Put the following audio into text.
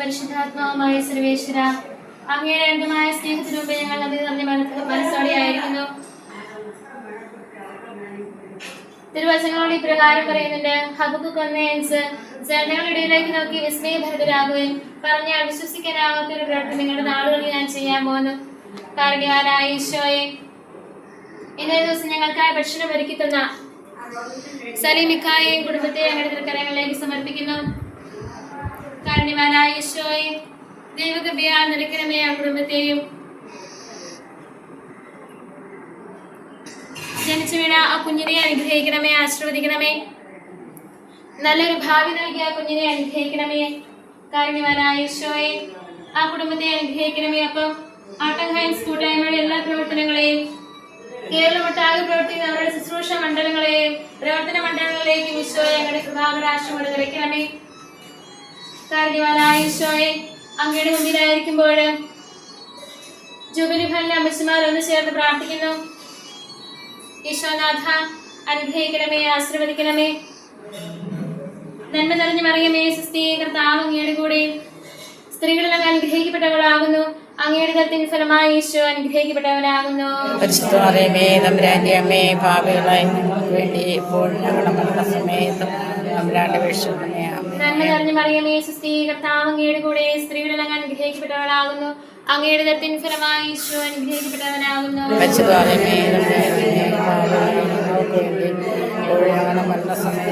പരിശുദ്ധാത്മാവുമായ സർവേശ്വര അങ്ങയുടെ രണ്ടുമായ സ്നേഹത്തിനു മുമ്പ് ഞങ്ങൾ നന്ദി നിറഞ്ഞ മനസ്സോടെ മനസ്സോടെയായിരിക്കുന്നു തിരുവചനങ്ങളോട് ഇപ്രകാരം പറയുന്നുണ്ട് ഹബുക്ക് കൊന്നയൻസ് ഇടയിലേക്ക് നോക്കി വിസ്മയഭരിതരാകുകയും പറഞ്ഞാൽ വിശ്വസിക്കാനാവാത്ത ഒരു പ്രവർത്തനം നിങ്ങളുടെ നാളുകളിൽ ഞാൻ ചെയ്യാൻ പോകുന്നു. കാരണവാനായ ഈശോയെ ഇന്നേ ദിവസം ഞങ്ങൾക്കായി ഭക്ഷണം ഒരുക്കി തന്ന സലീമിക്കായെയും കുടുംബത്തെ ഞങ്ങളുടെ കരങ്ങളിലേക്ക് സമർപ്പിക്കുന്നു. കാരണവാനായ ഈശോയെ ദൈവകൃപയാൽ നിലയ്ക്കണമേ ആ കുടുംബത്തെയും. ജനിച്ചു വീണ ആ കുഞ്ഞിനെ അനുഗ്രഹിക്കണമേ ആശീർവദിക്കണമേ. നല്ലൊരു ഭാവി നൽകിയ ആ കുഞ്ഞിനെ അനുഗ്രഹിക്കണമേ കാരണവാനായ ഈശോയെ. ആ കുടുംബത്തെ അനുഗ്രഹിക്കണമേ. അപ്പം ആട്ടം ഹൈൻസ് എല്ലാ പ്രവർത്തനങ്ങളെയും കേരളമൊട്ടാകെ പ്രവർത്തിക്കുന്ന അവരുടെ ശുശ്രൂഷ മണ്ഡലങ്ങളെയും പ്രവർത്തന മണ്ഡലങ്ങളിലേക്കും ഈശോയെ ഞങ്ങളുടെ കൃപാകരാശം നിറയ്ക്കണമേ. കാരണവാനായ ഈശോയെ അങ്ങയുടെ മുന്നിലായിരിക്കുമ്പോൾ ജൂബിലി ഭവനിലെ അമ്മച്ചിമാർ ഒന്ന് ചേർന്ന് പ്രാർത്ഥിക്കുന്നു. ഈശോനാഥ അനുഗ്രഹിക്കണമേ ആശീർവദിക്കണമേ. നന്മ നിറഞ്ഞു മറിയമേ സുസ്ഥീ കർത്താവ് അങ്ങയുടെ കൂടെ സ്ത്രീകളെല്ലാം അനുഗ്രഹിക്കപ്പെട്ടവളാകുന്നു. അങ്ങയുടെ കർത്തിന് ഫലമായി ഈശോ അനുഗ്രഹിക്കപ്പെട്ടവനാകുന്നു. തമ്പുരാന്റെ അമ്മേ ഭാവികളായി ഞങ്ങൾക്ക് വേണ്ടി ഇപ്പോൾ ഞങ്ങളുടെ മരണസമയത്തും തമ്പുരാന്റെ വിഷമേ നന്മ നിറഞ്ഞു മറിയമേ സുസ്ഥീ കർത്താവ് അങ്ങയുടെ കൂടെ സ്ത്രീകളെല്ലാം അനുഗ്രഹിക്കപ്പെട്ടവളാകുന്നു. അങ്ങയുടെ കർത്തിന് ഫലമായി ഈശോ അനുഗ്രഹിക്കപ്പെട്ടവനാകുന്നു. പരിശുദ്ധ അറിയമേ തമ്പുരാന്റെ അമ്മേ ഭാവികളായി ഞങ്ങൾക്ക് വേണ്ടി ഇപ്പോൾ ഞങ്ങളുടെ മരണസമയത്തും